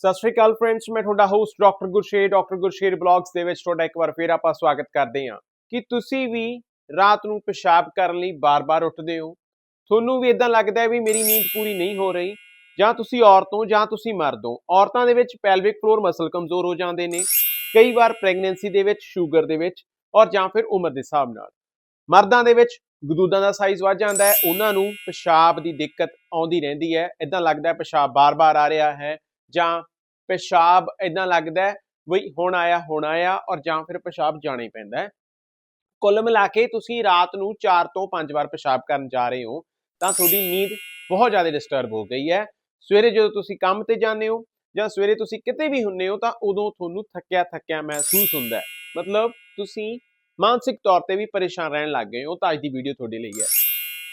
ਸਤਿ ਸ਼੍ਰੀ ਅਕਾਲ ਫਰੈਂਡਸ ਮੈਂ ਤੁਹਾਡਾ host doctor Gursher doctor Gursher blogs ਦੇ ਵਿੱਚ ਤੁਹਾਡਾ ਇੱਕ ਵਾਰ ਫੇਰ ਆਪਾਂ ਸਵਾਗਤ ਕਰਦੇ ਹਾਂ। ਕਿ ਤੁਸੀਂ ਵੀ ਰਾਤ ਨੂੰ ਪਿਸ਼ਾਬ ਕਰਨ ਲਈ ਬਾਰ-ਬਾਰ ਉੱਠਦੇ ਹੋ? ਤੁਹਾਨੂੰ ਵੀ ਇਦਾਂ ਲੱਗਦਾ ਹੈ ਵੀ ਮੇਰੀ ਨੀਂਦ ਪੂਰੀ ਨਹੀਂ ਹੋ ਰਹੀ, ਜਾਂ ਤੁਸੀਂ ਔਰਤ ਹੋ ਜਾਂ ਤੁਸੀਂ ਮਰਦ। ਹੋ ਔਰਤਾਂ ਦੇ ਵਿੱਚ ਪੈਲਵਿਕ ਫਲੋਰ ਮਸਲ ਕਮਜ਼ੋਰ ਹੋ ਜਾਂਦੇ ਨੇ, ਕਈ ਵਾਰ ਪ੍ਰੈਗਨੈਂਸੀ ਦੇ ਵਿੱਚ ਸ਼ੂਗਰ ਦੇ ਵਿੱਚ, ਔਰ ਜਾਂ ਫਿਰ ਉਮਰ ਦੇ ਹਿਸਾਬ ਨਾਲ। ਮਰਦਾਂ ਦੇ ਵਿੱਚ ਗਦੂਦਾਂ ਦਾ ਸਾਈਜ਼ ਵੱਧ ਜਾਂਦਾ ਹੈ, ਉਹਨਾਂ ਨੂੰ ਪਿਸ਼ਾਬ ਦੀ ਦਿੱਕਤ ਆਉਂਦੀ ਰਹਿੰਦੀ ਹੈ। ਇਦਾਂ ਲੱਗਦਾ ਹੈ ਪਿਸ਼ਾਬ ਬਾਰ-ਬਾਰ ਆ ਰਿਹਾ ਹੈ ਜਾਂ ਪਿਸ਼ਾਬ ਇਦਾਂ ਲੱਗਦਾ ਹੈ ਵੀ ਹੁਣ ਆਇਆ ਹੁਣ ਆਇਆ ਔਰ ਜਾਂ ਫਿਰ ਪਿਸ਼ਾਬ ਜਾਣਾ ਹੀ ਪੈਂਦਾ ਹੈ। ਕੁੱਲ ਮਿਲਾ ਕੇ ਤੁਸੀਂ ਰਾਤ ਨੂੰ 4 ਤੋਂ 5 ਵਾਰ ਪਿਸ਼ਾਬ ਕਰਨ ਜਾ ਰਹੇ ਹੋ, ਤਾਂ ਤੁਹਾਡੀ ਨੀਂਦ ਬਹੁਤ ਜ਼ਿਆਦਾ ਡਿਸਟਰਬ ਹੋ ਗਈ ਹੈ। ਸਵੇਰੇ ਜਦੋਂ ਤੁਸੀਂ ਕੰਮ ਤੇ ਜਾਂਦੇ ਹੋ ਜਾਂ ਸਵੇਰੇ ਤੁਸੀਂ ਕਿਤੇ ਵੀ ਹੁੰਨੇ ਹੋ, ਤਾਂ ਉਦੋਂ ਤੁਹਾਨੂੰ ਥੱਕਿਆ ਥੱਕਿਆ ਮਹਿਸੂਸ ਹੁੰਦਾ ਹੈ। ਮਤਲਬ ਤੁਸੀਂ ਮਾਨਸਿਕ ਤੌਰ ਤੇ ਵੀ ਪਰੇਸ਼ਾਨ ਰਹਿਣ ਲੱਗ ਗਏ ਹੋ, ਤਾਂ ਅੱਜ ਦੀ ਵੀਡੀਓ ਤੁਹਾਡੇ ਲਈ ਹੈ।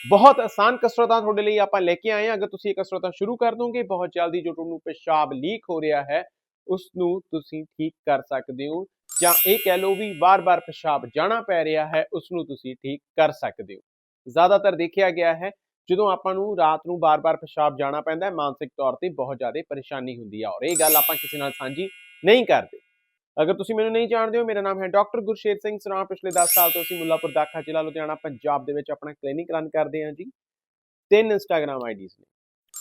ਬਹੁਤ ਆਸਾਨ ਕਸਰਤਾਂ ਤੁਹਾਡੇ ਲਈ ਆਪਾਂ ਲੈ ਕੇ ਆਏ ਹਾਂ। ਅਗਰ ਤੁਸੀਂ ਇਹ ਕਸਰਤਾਂ ਸ਼ੁਰੂ ਕਰ ਦੋਗੇ, ਬਹੁਤ ਜਲਦੀ ਜੋ ਤੁਹਾਨੂੰ ਪਿਸ਼ਾਬ ਲੀਕ ਹੋ ਰਿਹਾ ਹੈ ਉਸ ਨੂੰ ਤੁਸੀਂ ਠੀਕ ਕਰ ਸਕਦੇ ਹੋ ਜਾਂ ਇਹ ਕਹਿ ਲਓ ਵੀ ਵਾਰ-ਵਾਰ ਪਿਸ਼ਾਬ ਜਾਣਾ ਪੈ ਰਿਹਾ ਹੈ ਉਸ ਨੂੰ ਤੁਸੀਂ ਠੀਕ ਕਰ ਸਕਦੇ ਹੋ। ਜ਼ਿਆਦਾਤਰ ਦੇਖਿਆ ਗਿਆ ਹੈ, ਜਦੋਂ ਆਪਾਂ ਨੂੰ ਰਾਤ ਨੂੰ ਬਾਰ-ਬਾਰ ਪਿਸ਼ਾਬ ਜਾਣਾ ਪੈਂਦਾ ਹੈ, ਮਾਨਸਿਕ ਤੌਰ ਤੇ ਬਹੁਤ ਜ਼ਿਆਦਾ ਪਰੇਸ਼ਾਨੀ ਹੁੰਦੀ ਹੈ ਔਰ ਇਹ ਗੱਲ ਆਪਾਂ ਕਿਸੇ ਨਾਲ ਸਾਂਝੀ ਨਹੀਂ ਕਰਦੇ। ਅਗਰ ਤੁਸੀਂ ਮੈਨੂੰ ਨਹੀਂ ਜਾਣਦੇ ਹੋ, ਮੇਰਾ ਨਾਮ ਹੈ ਡਾਕਟਰ ਗੁਰਸ਼ੇਰ ਸਿੰਘ ਸਰਾਂ। ਪਿਛਲੇ 10 ਸਾਲ ਤੋਂ ਅਸੀਂ ਮੁੱਲਾਪੁਰ ਦਾਖਾ ਜ਼ਿਲ੍ਹਾ ਲੁਧਿਆਣਾ, ਪੰਜਾਬ ਦੇ ਵਿੱਚ ਆਪਣਾ ਕਲੀਨਿਕ ਰਨ ਕਰਦੇ ਹਾਂ ਜੀ। ਤਿੰਨ ਇੰਸਟਾਗ੍ਰam ਆਈਡੀਜ਼ ਨੇ।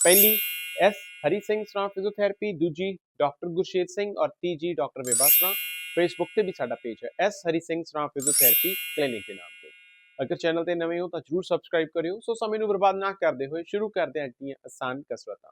ਪਹਿਲੀ ਐਸ ਹਰੀ ਸਿੰਘ ਸਰਾਂ ਫਿਜ਼ੀਓਥੈਰੇਪੀ ਦੂਜੀ ਡਾਕਟਰ ਗੁਰਸ਼ੇਰ ਸਿੰਘ ਔਰ ਤੀਜੀ ਡਾਕਟਰ ਵਿਭਾ ਸਰਾਂ। ਫੇਸਬੁੱਕ ਤੇ ਵੀ ਸਾਡਾ ਪੇਜ ਹੈ ਐਸ ਹਰੀ ਸਿੰਘ ਸਰਾਂ ਫਿਜ਼ੀਓਥੈਰੇਪੀ ਕਲੀਨਿਕ ਦੇ ਨਾਮ ਤੇ। ਅਗਰ ਚੈਨਲ ਤੇ ਨਵੇਂ ਹੋ ਤਾਂ ਜਰੂਰ ਸਬਸਕ੍ਰਾਈਬ ਕਰਿਓ। ਸੋ ਸਮੇਂ ਨੂੰ ਬਰਬਾਦ ਨਾ ਕਰਦੇ ਹੋਏ ਸ਼ੁਰੂ ਕਰਦੇ ਹਾਂ ਅੱਜ ਦੀਆਂ ਆਸਾਨ ਕਸਰਤਾਂ।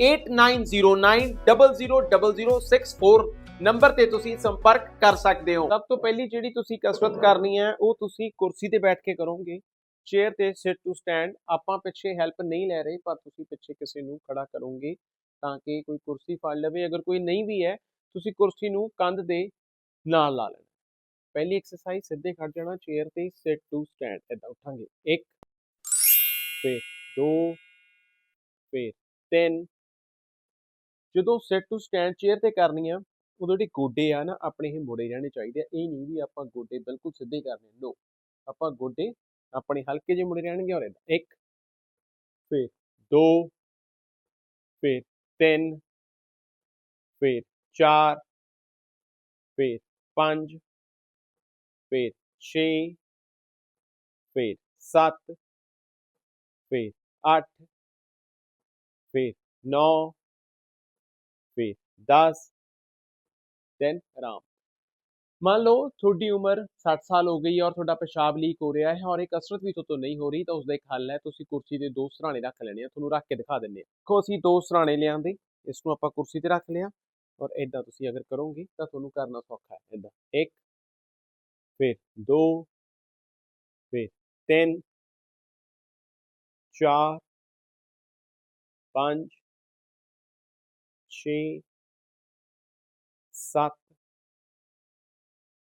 8909000064 ਨੰਬਰ ਤੇ ਤੁਸੀਂ ਸੰਪਰਕ ਕਰ ਸਕਦੇ ਹੋ। ਸਭ ਤੋਂ ਪਹਿਲੀ ਜਿਹੜੀ ਤੁਸੀਂ ਕਸਰਤ ਕਰਨੀ ਹੈ, ਉਹ ਤੁਸੀਂ ਕੁਰਸੀ ਤੇ ਬੈਠ ਕੇ ਕਰੋਗੇ। ਚੇਅਰ ਤੇ ਸਿਟ ਟੂ ਸਟੈਂਡ ਆਪਾਂ ਪਿੱਛੇ ਹੈਲਪ ਨਹੀਂ ਲੈ ਰਹੇ, ਪਰ ਤੁਸੀਂ ਪਿੱਛੇ ਕਿਸੇ ਨੂੰ ਖੜਾ ਕਰੋਗੇ ਤਾਂ ਕਿ ਕੋਈ ਕੁਰਸੀ ਫੜ ਲਵੇ। ਅਗਰ ਕੋਈ ਨਹੀਂ ਵੀ ਹੈ, ਤੁਸੀਂ ਕੁਰਸੀ ਨੂੰ ਕੰਧ ਦੇ ਨਾਲ ਲਾ ਲੈਣਾ। ਪਹਿਲੀ ਐਕਸਰਸਾਈਜ਼ ਸਿੱਧੇ ਖੜ ਜਾਣਾ ਚੇਅਰ ਤੇ ਸਿਟ ਟੂ ਸਟੈਂਡ ਇਦਾਂ ਉੱਠਾਂਗੇ। 1 ਫਿਰ 2 ਫਿਰ 3 ਜਦੋਂ ਸਿਟ ਟੂ ਸਟੈਂਡ ਚੇਅਰ ਤੇ ਕਰਨੀ ਆ, ਉਦੋਂ ਜਿਹੜੇ ਗੋਡੇ ਆ ਨਾ, ਆਪਣੇ ਹੀ ਮੁੜੇ ਰਹਿਣੇ ਚਾਹੀਦੇ ਆ। ਇਹ ਨਹੀਂ ਵੀ ਆਪਾਂ ਗੋਡੇ ਬਿਲਕੁਲ ਸਿੱਧੇ ਕਰਨੇ ਨੋ ਆਪਾਂ ਗੋਡੇ ਆਪਣੇ ਹਲਕੇ ਜਿਹੇ ਮੁੜੇ ਰਹਿਣਗੇ ਔਰ ਇਦਾਂ 1 ਫਿਰ ਦੋ, ਫਿਰ ਤਿੰਨ, ਫਿਰ ਚਾਰ, ਫਿਰ ਪੰਜ, ਫਿਰ 6 ਫਿਰ 7 ਫਿਰ 8 ਫਿਰ 9 ਫਿਰ 10 ਦੈਨ ਆਰਾਮ ਮੰਨ ਲਓ ਤੁਹਾਡੀ ਉਮਰ 60 ਸਾਲ ਹੋ ਗਈ ਔਰ ਤੁਹਾਡਾ ਪਿਸ਼ਾਬ ਲੀਕ ਹੋ ਰਿਹਾ ਹੈ ਔਰ ਇਹ ਕਸਰਤ ਵੀ ਤੁਹਾਡੇ ਤੋਂ ਨਹੀਂ ਹੋ ਰਹੀ ਤਾਂ ਉਸ ਦਾ ਇੱਕ ਹੱਲ ਹੈ ਤੁਸੀਂ ਕੁਰਸੀ ਦੇ ਦੋ ਸਰਾਣੇ ਰੱਖ ਲੈਣੇ ਆ ਤੁਹਾਨੂੰ ਰੱਖ ਕੇ ਦਿਖਾ ਦਿੰਦੇ ਆ ਦੇਖੋ ਅਸੀਂ ਦੋ ਸਰਾਣੇ ਲਿਆਂਦੇ ਇਸ ਨੂੰ ਆਪਾਂ ਕੁਰਸੀ ਤੇ ਰੱਖ ਲਿਆ ਔਰ ਇਦਾਂ ਤੁਸੀਂ ਅਗਰ ਕਰੋਗੇ ਤਾਂ ਤੁਹਾਨੂੰ ਕਰਨਾ ਸੌਖਾ ਹੈ ਇਦਾਂ ਇੱਕ ਫਿਰ ਦੋ ਫਿਰ 3 4 5 6 7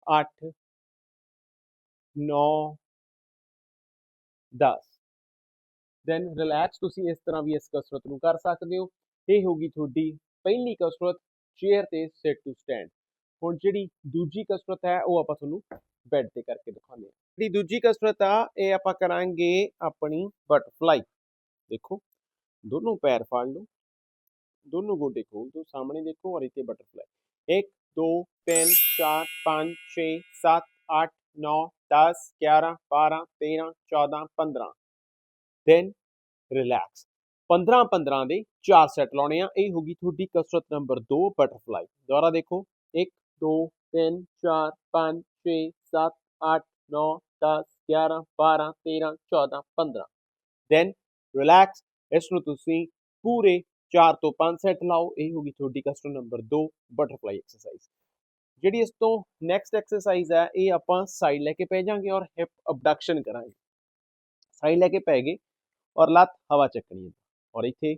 8 9 10 ਦੈਨ ਰਿਲੈਕਸ ਤੁਸੀਂ ਇਸ ਤਰ੍ਹਾਂ ਵੀ ਇਸ ਕਸਰਤ ਨੂੰ ਕਰ ਸਕਦੇ ਹੋ। ਇਹ ਹੋਗੀ ਤੁਹਾਡੀ ਪਹਿਲੀ ਕਸਰਤ ਚੇਅਰ ਤੇ ਸਿਟ ਟੂ ਸਟੈਂਡ ਹੁਣ ਜਿਹੜੀ ਦੂਜੀ ਕਸਰਤ ਹੈ, ਉਹ ਆਪਾਂ ਤੁਹਾਨੂੰ ਬੈੱਡ ਤੇ ਕਰਕੇ ਦਿਖਾਉਂਦੇ ਹਾਂ। ਜਿਹੜੀ ਦੂਜੀ ਕਸਰਤ ਆ, ਇਹ ਆਪਾਂ ਕਰਾਂਗੇ ਆਪਣੀ ਬਟਰਫਲਾਈ ਦੇਖੋ, ਦੋਨੋਂ ਪੈਰ ਫੜ ਲਓ। ਦੋਨੋਂ ਗੋਡੇ ਖੋਲ ਦਿਓ ਸਾਹਮਣੇ ਦੇਖੋ ਔਰ ਇੱਥੇ ਬਟਰਫਲਾਈ 1 2 3 4 5 6 7 8 9 10 11 12 13 14 15 ਦੈਨ ਰਿਲੈਕਸ 15 15 ਦੇ 4 ਸੈੱਟ ਲਾਉਣੇ ਆ ਇਹ ਹੋਗੀ ਤੁਹਾਡੀ ਕਸਰਤ ਨੰਬਰ 2 ਬਟਰਫਲਾਈ ਦੁਬਾਰਾ ਦੇਖੋ 1 2 3 4 5 6 7 8 9 10 11 12 13 14 15 ਦੈਨ ਰਿਲੈਕਸ ਇਸ ਨੂੰ ਤੁਸੀਂ ਪੂਰੇ 4 ਤੋਂ 5 ਸੈੱਟ ਲਾਓ ਇਹ ਹੋਗੀ ਤੁਹਾਡੀ ਕਸਰਤ ਨੰਬਰ 2 ਬਟਰਫਲਾਈ ਐਕਸਰਸਾਈਜ਼ ਜਿਹੜੀ ਇਸ ਤੋਂ ਨੈਕਸਟ ਐਕਸਰਸਾਈਜ਼ ਹੈ, ਇਹ ਆਪਾਂ ਸਾਈਡ ਲੈ ਕੇ ਪੈ ਜਾਾਂਗੇ ਔਰ ਹਿਪ ਅਬਡਕਸ਼ਨ ਕਰਾਂਗੇ। ਸਾਈਡ ਲੈ ਕੇ ਪੈ ਗਏ ਔਰ ਲੱਤ ਹਵਾ ਚੱਕਣੀ ਹੈ। ਔਰ ਇੱਥੇ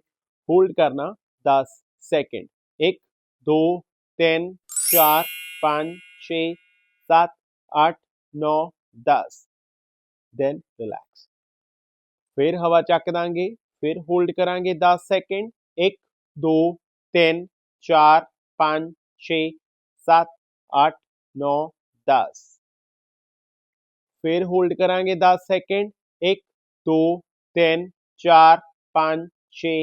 ਹੋਲਡ ਕਰਨਾ 10 ਸੈਕਿੰਡ 1 2 3 4 5 6 7 8 9 10 ਦੈਨ ਰਿਲੈਕਸ ਫਿਰ ਹਵਾ ਚੱਕ ਦਾਂਗੇ, ਫਿਰ ਹੋਲਡ ਕਰਾਂਗੇ 10 ਸੈਕਿੰਡ 1 2 3 4 5 6 7 8 9 10 ਫਿਰ ਹੋਲਡ ਕਰਾਂਗੇ 10 ਸੈਕਿੰਡ 1 2 3 4 5 6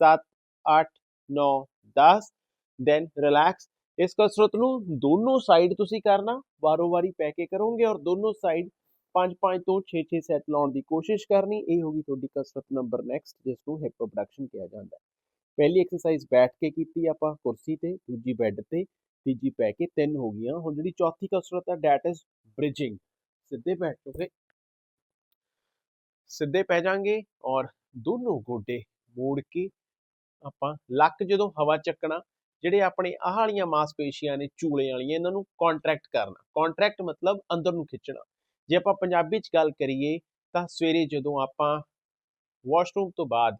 7 8 9 10 ਦੈਨ ਰਿਲੈਕਸ ਇਸ ਕਸਰਤ ਨੂੰ ਦੋਨੋਂ ਸਾਈਡ ਤੁਸੀਂ ਕਰਨਾ ਵਾਰੋ ਵਾਰੀ ਪੈ ਕੇ ਕਰੋਗੇ ਔਰ ਦੋਨੋਂ ਸਾਈਡ 5-5 ਤੋਂ 6-6 ਸੈਟ ਲਾਉਣ ਦੀ ਕੋਸ਼ਿਸ਼ ਕਰਨੀ ਇਹ ਹੋਗੀ ਤੁਹਾਡੀ ਕਸਰਤ ਨੰਬਰ ਨੈਕਸਟ ਜਿਸ ਨੂੰ ਹਿਪ ਅਬਡਕਸ਼ਨ ਕਿਹਾ ਜਾਂਦਾ ਹੈ ਪਹਿਲੀ ਐਕਸਰਸਾਈਜ਼ ਬੈਠ ਕੇ ਕੀਤੀ ਆਪਾਂ ਕੁਰਸੀ ਤੇ, ਦੂਜੀ ਬੈੱਡ ਤੇ, ਤੀਜੀ ਪੈ ਕੇ ਤਿੰਨ ਹੋ ਗਈਆਂ। ਹੁਣ ਜਿਹੜੀ ਚੌਥੀ ਕਸਰਤ ਹੈ ਡੈਟ ਇਜ਼ ਬ੍ਰਿਜਿੰਗ ਸਿੱਧੇ ਬੈਠੋਗੇ, ਸਿੱਧੇ ਪੈ ਜਾਾਂਗੇ ਔਰ ਦੋਨੋਂ ਗੋਡੇ ਮੋੜ ਕੇ ਆਪਾਂ ਲੱਕ ਜਦੋਂ ਹਵਾ ਚੱਕਣਾ, ਜਿਹੜੇ ਆਪਣੇ ਆਹ ਵਾਲੀਆਂ ਮਾਸਪੇਸ਼ੀਆਂ ਨੇ ਚੂਲੇ ਵਾਲੀਆਂ, ਇਹਨਾਂ ਨੂੰ ਕੰਟਰੈਕਟ ਕਰਨਾ। ਕੰਟਰੈਕਟ ਮਤਲਬ ਅੰਦਰ ਨੂੰ ਖਿੱਚਣਾ। ਜੇ ਆਪਾਂ ਪੰਜਾਬੀ ਚ ਗੱਲ ਕਰੀਏ ਤਾਂ ਸਵੇਰੇ ਜਦੋਂ ਆਪਾਂ ਵਾਸ਼ਰੂਮ ਤੋਂ ਬਾਅਦ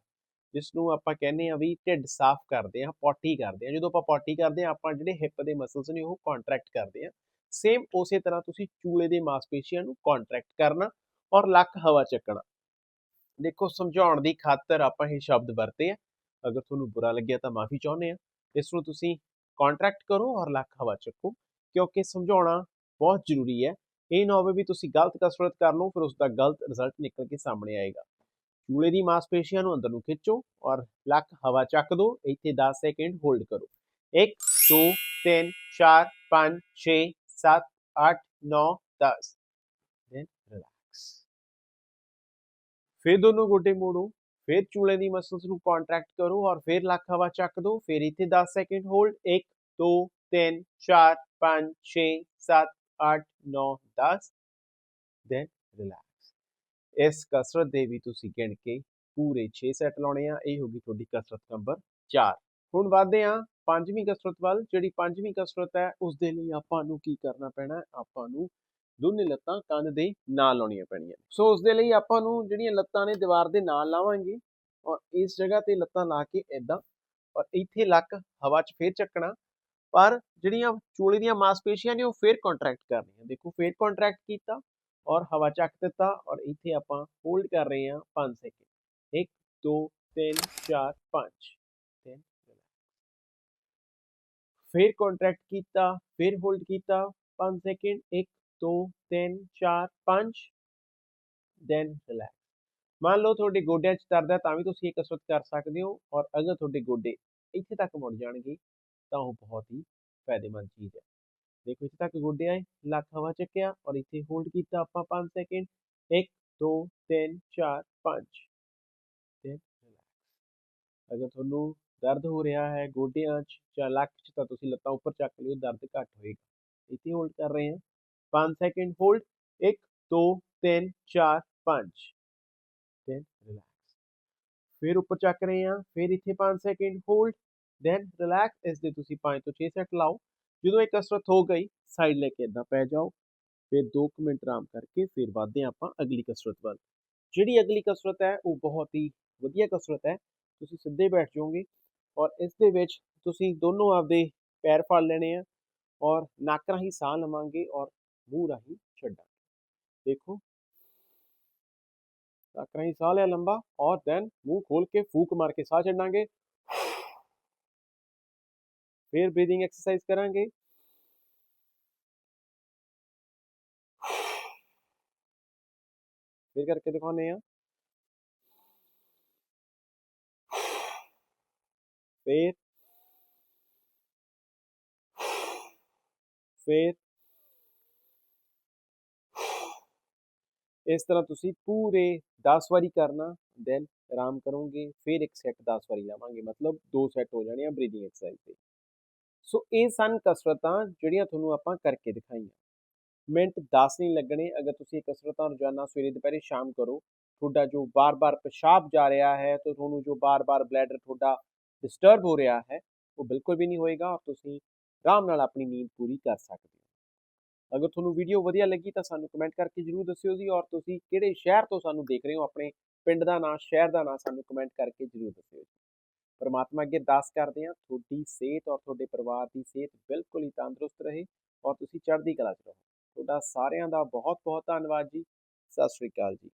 ਜਿਸ ਨੂੰ ਆਪਾਂ ਕਹਿੰਦੇ ਆ ਵੀ ਢਿੱਡ ਸਾਫ਼ ਕਰਦੇ ਆ ਪੋਟੀ ਕਰਦੇ ਆ ਜਦੋਂ ਆਪਾਂ ਪੋਟੀ ਕਰਦੇ ਆ ਆਪਾਂ ਜਿਹੜੇ ਹਿੱਪ ਦੇ ਮਸਲਸ ਨੇ ਉਹ ਕੰਟਰੈਕਟ ਕਰਦੇ ਆ ਸੇਮ ਉਸੇ ਤਰ੍ਹਾਂ ਤੁਸੀਂ ਚੂਲੇ ਦੇ ਮਾਸਪੇਸ਼ੀਆਂ ਨੂੰ ਕੰਟਰੈਕਟ ਕਰਨਾ ਔਰ ਲੱਕ ਹਵਾ ਚੱਕਣਾ। ਦੇਖੋ, ਸਮਝਾਉਣ ਦੀ ਖਾਤਰ ਆਪਾਂ ਇਹ ਸ਼ਬਦ ਵਰਤੇ ਆ। ਅਗਰ ਤੁਹਾਨੂੰ ਬੁਰਾ ਲੱਗਿਆ ਤਾਂ ਮਾਫੀ ਚਾਹੁੰਦੇ ਆ ਇਸ ਨੂੰ ਤੁਸੀਂ ਕੰਟਰੈਕਟ ਕਰੋ ਔਰ ਲੱਕ ਹਵਾ ਚੱਕੋ, ਕਿਉਂਕਿ ਸਮਝਾਉਣਾ ਬਹੁਤ ਜ਼ਰੂਰੀ ਹੈ। ਇਹ ਨਾ ਹੋਵੇ ਵੀ ਤੁਸੀਂ ਗਲਤ ਕਸਰਤ ਕਰ ਲਓ, ਫਿਰ ਉਸ ਦਾ ਗਲਤ ਰਿਜ਼ਲਟ ਨਿਕਲ ਕੇ ਸਾਹਮਣੇ ਆਏਗਾ। ਚੂਲੇ ਦੀ ਮਾਸਪੇਸ਼ੀਆਂ ਨੂੰ ਅੰਦਰ ਨੂੰ ਖਿੱਚੋ ਔਰ ਲੱਕ ਹਵਾ ਚੱਕ ਦਿਓ ਇੱਥੇ 10 ਸੈਕਿੰਡ ਹੋਲਡ ਕਰੋ 1 2 3 4 5 6 7 8 9 10 ਦੈਨ ਰਿਲੈਕਸ ਫਿਰ ਦੋਨੋਂ ਗੋਡੇ ਮੋੜੋ ਫਿਰ ਚੂਲੇ ਦੀ ਮਸਲਸ ਨੂੰ ਕੰਟਰੈਕਟ ਕਰੋ ਔਰ ਫਿਰ ਲੱਕ ਹਵਾ ਚੱਕ ਦਿਓ ਫਿਰ ਇੱਥੇ 10 ਸੈਕਿੰਡ ਹੋਲਡ 1 2 3 4 5 6 7 8 9 10 ਦੈਨ ਰਿਲੈਕਸ ਇਸ ਕਸਰਤ ਦੇ ਵੀ ਤੁਸੀਂ ਗਿਣ ਕੇ ਪੂਰੇ 6 ਸੈੱਟ ਲਾਉਣੇ ਆ, ਇਹ ਹੋ ਗਈ ਤੁਹਾਡੀ ਕਸਰਤ ਨੰਬਰ 4 ਹੁਣ ਵਧਦੇ ਆ ਪੰਜਵੀਂ ਕਸਰਤ ਵੱਲ, ਜਿਹੜੀ ਪੰਜਵੀਂ ਕਸਰਤ ਹੈ, ਉਸ ਦੇ ਲਈ ਆਪਾਂ ਨੂੰ ਕੀ ਕਰਨਾ ਪੈਣਾ ਆਪਾਂ ਨੂੰ ਦੋਨੇ ਲੱਤਾਂ ਕੰਨ ਦੇ ਨਾਲ ਲਾਉਣੀਆਂ ਪੈਣੀਆਂ ਸੋ ਉਸ ਦੇ ਲਈ ਆਪਾਂ ਨੂੰ ਜਿਹੜੀਆਂ ਲੱਤਾਂ ਨੇ, ਦੀਵਾਰ ਦੇ ਨਾਲ ਲਾਵਾਂਗੇ ਔਰ ਇਸ ਜਗ੍ਹਾ ਤੇ ਲੱਤਾਂ ਲਾ ਕੇ ਇਦਾਂ ਔਰ ਇੱਥੇ ਲੱਕ ਹਵਾ 'ਚ ਫੇਰ ਚੱਕਣਾ। ਪਰ ਜਿਹੜੀਆਂ ਚੂਲੇ ਦੀਆਂ ਮਾਸਪੇਸ਼ੀਆਂ ਨੇ, ਉਹ ਫੇਰ ਕੰਟਰੈਕਟ ਕਰਨੀਆਂ। ਦੇਖੋ, ਫੇਰ ਕੰਟਰੈਕਟ ਕੀਤਾ ਔਰ ਹਵਾ ਚੱਕ ਦਿੱਤਾ ਔਰ ਇੱਥੇ ਆਪਾਂ ਹੋਲਡ ਕਰ ਰਹੇ ਹਾਂ 5 ਸੈਕਿੰਡ 1 2 3 4 5 10 ਫਿਰ ਕੰਟਰੈਕਟ ਕੀਤਾ ਫਿਰ ਹੋਲਡ ਕੀਤਾ 5 ਸੈਕਿੰਡ 1 2 3 4 5 ਦੈਨ ਰਿਲੈਕਸ ਮੰਨ ਲਓ ਤੁਹਾਡੇ ਗੋਡਿਆਂ 'ਚ ਦਰਦ ਹੈ ਤਾਂ ਵੀ ਤੁਸੀਂ ਇਹ ਕਸਰਤ ਕਰ ਸਕਦੇ ਹੋ ਔਰ ਅਗਰ ਤੁਹਾਡੇ ਗੋਡੇ ਇੱਥੇ ਤੱਕ ਮੁੜ ਜਾਣਗੇ ਤਾਂ ਉਹ ਬਹੁਤ ਹੀ ਫਾਇਦੇਮੰਦ ਚੀਜ਼ ਹੈ ਦੇਖੋ ਇੱਥੇ ਤੱਕ ਗੋਡੇ ਆਏ ਲੱਕ ਹਵਾ ਚੱਕਿਆ ਔਰ ਇੱਥੇ ਹੋਲਡ ਕੀਤਾ ਆਪਾਂ 5 ਸੈਕਿੰਡ 1 2 3 4 5 ਤੇ ਰਿਲੈਕਸ ਅਗਰ ਤੁਹਾਨੂੰ ਦਰਦ ਹੋ ਰਿਹਾ ਹੈ ਗੋਡਿਆਂ 'ਚ ਜਾਂ ਲੱਕ 'ਚ ਤਾਂ ਤੁਸੀਂ ਲੱਤਾਂ ਉੱਪਰ ਚੱਕ ਲਿਓ ਦਰਦ ਘੱਟ ਹੋਏਗਾ ਇੱਥੇ ਹੋਲਡ ਕਰ ਰਹੇ ਹਾਂ 5 ਸੈਕਿੰਡ ਹੋਲਡ 1 2 3 4 5 then relax ਫਿਰ ਉੱਪਰ ਚੱਕ ਰਹੇ ਹਾਂ ਫਿਰ ਇੱਥੇ 5 ਸੈਕਿੰਡ ਹੋਲਡ then relax ਇਸ ਦੇ ਤੁਸੀਂ 5 ਤੋਂ 6 ਸੈਟ ਲਾਓ ਜਦੋਂ ਇਹ ਕਸਰਤ ਹੋ ਗਈ ਸਾਈਡ ਲੈ ਕੇ ਇਦਾਂ ਪੈ ਜਾਓ, ਫਿਰ 2 ਮਿੰਟ ਆਰਾਮ ਕਰਕੇ ਫਿਰ ਵਧਦੇ ਹਾਂ ਆਪਾਂ ਅਗਲੀ ਕਸਰਤ ਵੱਲ। ਜਿਹੜੀ ਅਗਲੀ ਕਸਰਤ ਹੈ, ਉਹ ਬਹੁਤ ਹੀ ਵਧੀਆ ਕਸਰਤ ਹੈ, ਤੁਸੀਂ ਸਿੱਧੇ ਬੈਠ ਜਾਓਗੇ ਔਰ ਇਸ ਦੇ ਵਿੱਚ ਤੁਸੀਂ ਦੋਨੋਂ ਆਪਦੇ ਪੈਰ ਫੜ ਲੈਣੇ ਆ ਔਰ ਨੱਕ ਰਾਹੀਂ ਸਾਹ ਲਵਾਂਗੇ ਔਰ ਮੂੰਹ ਰਾਹੀਂ ਛੱਡਾਂਗੇ। ਦੇਖੋ। ਨੱਕ ਰਾਹੀਂ ਸਾਹ ਲਿਆ ਲੰਬਾ ਔਰ ਦੈਨ ਮੂੰਹ ਖੋਲ ਕੇ ਫੂਕ ਮਾਰ ਕੇ ਸਾਹ ਛੱਡਾਂਗੇ ਫਿਰ ਬਰੀਥਿੰਗ ਐਕਸਰਸਾਈਜ਼ ਕਰਾਂਗੇ ਫਿਰ ਕਰਕੇ ਦਿਖਾਉਂਦੇ ਆ ਫਿਰ ਫਿਰ ਇਸ ਤਰ੍ਹਾਂ ਤੁਸੀਂ ਪੂਰੇ 10 ਵਾਰੀ ਕਰਨਾ ਦੈਨ ਆਰਾਮ ਕਰੋਗੇ ਫਿਰ ਇੱਕ ਸੈੱਟ 10 ਵਾਰੀ ਲਾਵਾਂਗੇ ਮਤਲਬ ਦੋ ਸੈੱਟ ਹੋ ਜਾਣੇ ਆ ਬਰੀਥਿੰਗ ਐਕਸਰਸਾਈਜ਼ ਦੇ ਸੋ ਇਹ ਸਨ ਕਸਰਤਾਂ ਜਿਹੜੀਆਂ ਤੁਹਾਨੂੰ ਆਪਾਂ ਕਰਕੇ ਦਿਖਾਈਆਂ। ਮਿੰਟ 10 ਨਹੀਂ ਲੱਗਣੇ, ਅਗਰ ਤੁਸੀਂ ਇਹ ਕਸਰਤਾਂ ਰੋਜ਼ਾਨਾ ਸਵੇਰੇ ਦੁਪਹਿਰੇ ਸ਼ਾਮ ਕਰੋ, ਤੁਹਾਡਾ ਜੋ ਬਾਰ-ਬਾਰ ਪਿਸ਼ਾਬ ਜਾ ਰਿਹਾ ਹੈ, ਤੇ ਤੁਹਾਨੂੰ ਜੋ ਬਾਰ-ਬਾਰ ਬਲੈਡਰ ਤੁਹਾਡਾ ਡਿਸਟਰਬ ਹੋ ਰਿਹਾ ਹੈ, ਉਹ ਬਿਲਕੁਲ ਵੀ ਨਹੀਂ ਹੋਏਗਾ ਔਰ ਤੁਸੀਂ ਆਰਾਮ ਨਾਲ ਆਪਣੀ ਨੀਂਦ ਪੂਰੀ ਕਰ ਸਕਦੇ ਹੋ। ਅਗਰ ਤੁਹਾਨੂੰ ਵੀਡੀਓ ਵਧੀਆ ਲੱਗੀ ਤਾਂ ਸਾਨੂੰ ਕਮੈਂਟ ਕਰਕੇ ਜਰੂਰ ਦੱਸਿਓ ਜੀ ਔਰ ਤੁਸੀਂ ਕਿਹੜੇ ਸ਼ਹਿਰ ਤੋਂ ਸਾਨੂੰ ਦੇਖ ਰਹੇ ਹੋ, ਆਪਣੇ ਪਿੰਡ ਦਾ ਨਾਂ, ਸ਼ਹਿਰ ਦਾ ਨਾਂ ਸਾਨੂੰ ਕਮੈਂਟ ਕਰਕੇ ਜਰੂਰ ਦੱਸਿਓ ਜੀ। ਪਰਮਾਤਮਾ ਅੱਗੇ ਅਰਦਾਸ ਕਰਦੇ ਹਾਂ, ਤੁਹਾਡੀ ਸਿਹਤ ਔਰ ਤੁਹਾਡੇ ਪਰਿਵਾਰ ਦੀ ਸਿਹਤ ਬਿਲਕੁਲ ਹੀ ਤੰਦਰੁਸਤ ਰਹੇ ਔਰ ਤੁਸੀਂ ਚੜ੍ਹਦੀ ਕਲਾ 'ਚ ਰਹੋ। ਤੁਹਾਡਾ ਸਾਰਿਆਂ ਦਾ ਬਹੁਤ ਬਹੁਤ ਧੰਨਵਾਦ ਜੀ। ਸਤਿ ਸ਼੍ਰੀ ਅਕਾਲ ਜੀ।